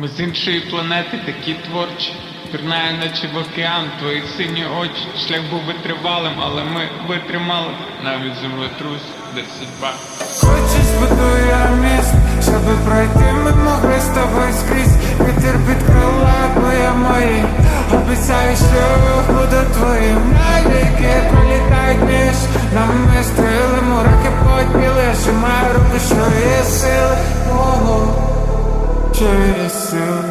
Ми з іншої планети такі творчі. Пірнає наче в океан, твої сині очі. Шлях був витривалим, але ми витримали. Навіть землетрус, де судьба. Хочеш збудую міст, щоб пройти ми могли з тобою скрізь Вітер під крилами я мої Обіцяю, що буду твоїм. Навіки пролітають між нами стріли Мураки подбіли, сжимаю руки, що є сили. Ого, що є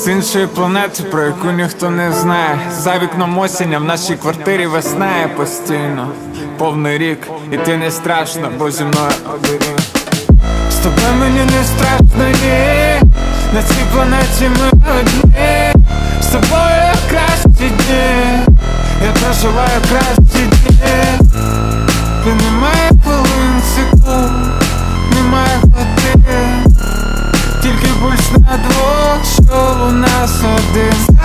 з іншої планети, про яку ніхто не знає. За вікном осіння в нашій квартирі веснає постійно. Повний рік, і ти не страшно, бо зі мною оберіг. З тобою мені не страшно, ні. На цій планеті ми одні. З тобою кращі дні. Я проживаю кращі дні. Ти немає хвилин Бог, що у нас один